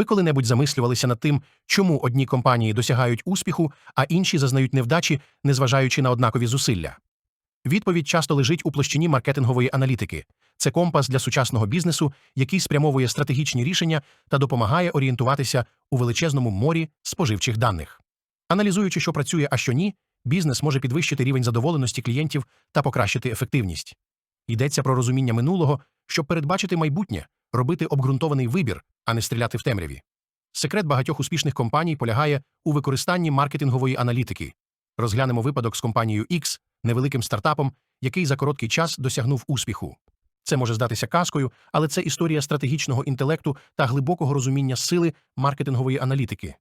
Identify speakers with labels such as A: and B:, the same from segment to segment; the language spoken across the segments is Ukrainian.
A: Ви коли-небудь замислювалися над тим, чому одні компанії досягають успіху, а інші зазнають невдачі, незважаючи на однакові зусилля? Відповідь часто лежить у площині маркетингової аналітики. Це компас для сучасного бізнесу, який спрямовує стратегічні рішення та допомагає орієнтуватися у величезному морі споживчих даних. Аналізуючи, що працює, а що ні, бізнес може підвищити рівень задоволеності клієнтів та покращити ефективність. Йдеться про розуміння минулого, щоб передбачити майбутнє, робити обґрунтований вибір, а не стріляти в темряві. Секрет багатьох успішних компаній полягає у використанні маркетингової аналітики. Розглянемо випадок з компанією X, невеликим стартапом, який за короткий час досягнув успіху. Це може здатися казкою, але це історія стратегічного інтелекту та глибокого розуміння сили маркетингової аналітики.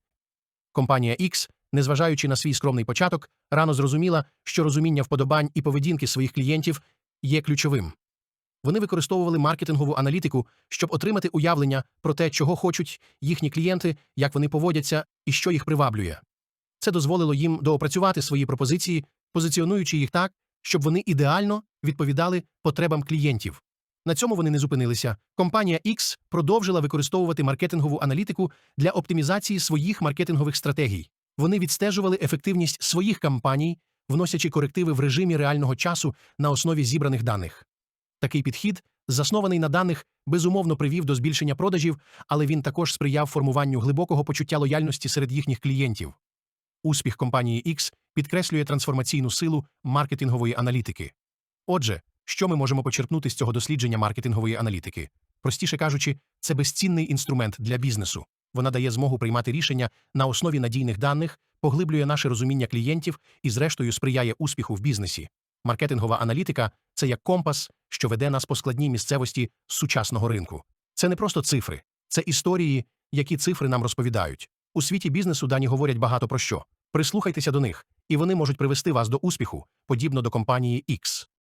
A: Компанія X, незважаючи на свій скромний початок, рано зрозуміла, що розуміння вподобань і поведінки своїх клієнтів є ключовим. Вони використовували маркетингову аналітику, щоб отримати уявлення про те, чого хочуть їхні клієнти, як вони поводяться і що їх приваблює. Це дозволило їм доопрацювати свої пропозиції, позиціонуючи їх так, щоб вони ідеально відповідали потребам клієнтів. На цьому вони не зупинилися. Компанія X продовжила використовувати маркетингову аналітику для оптимізації своїх маркетингових стратегій. Вони відстежували ефективність своїх кампаній, вносячи корективи в режимі реального часу на основі зібраних даних. Такий підхід, заснований на даних, безумовно привів до збільшення продажів, але він також сприяв формуванню глибокого почуття лояльності серед їхніх клієнтів. Успіх компанії X підкреслює трансформаційну силу маркетингової аналітики. Отже, що ми можемо почерпнути з цього дослідження маркетингової аналітики? Простіше кажучи, це безцінний інструмент для бізнесу. Вона дає змогу приймати рішення на основі надійних даних, поглиблює наше розуміння клієнтів і, зрештою, сприяє успіху в бізнесі. Маркетингова аналітика це як компас, що веде нас по складній місцевості сучасного ринку. Це не просто цифри, це історії, які цифри нам розповідають. У світі бізнесу дані говорять багато про що. Прислухайтеся до них, і вони можуть привести вас до успіху, подібно до компанії X.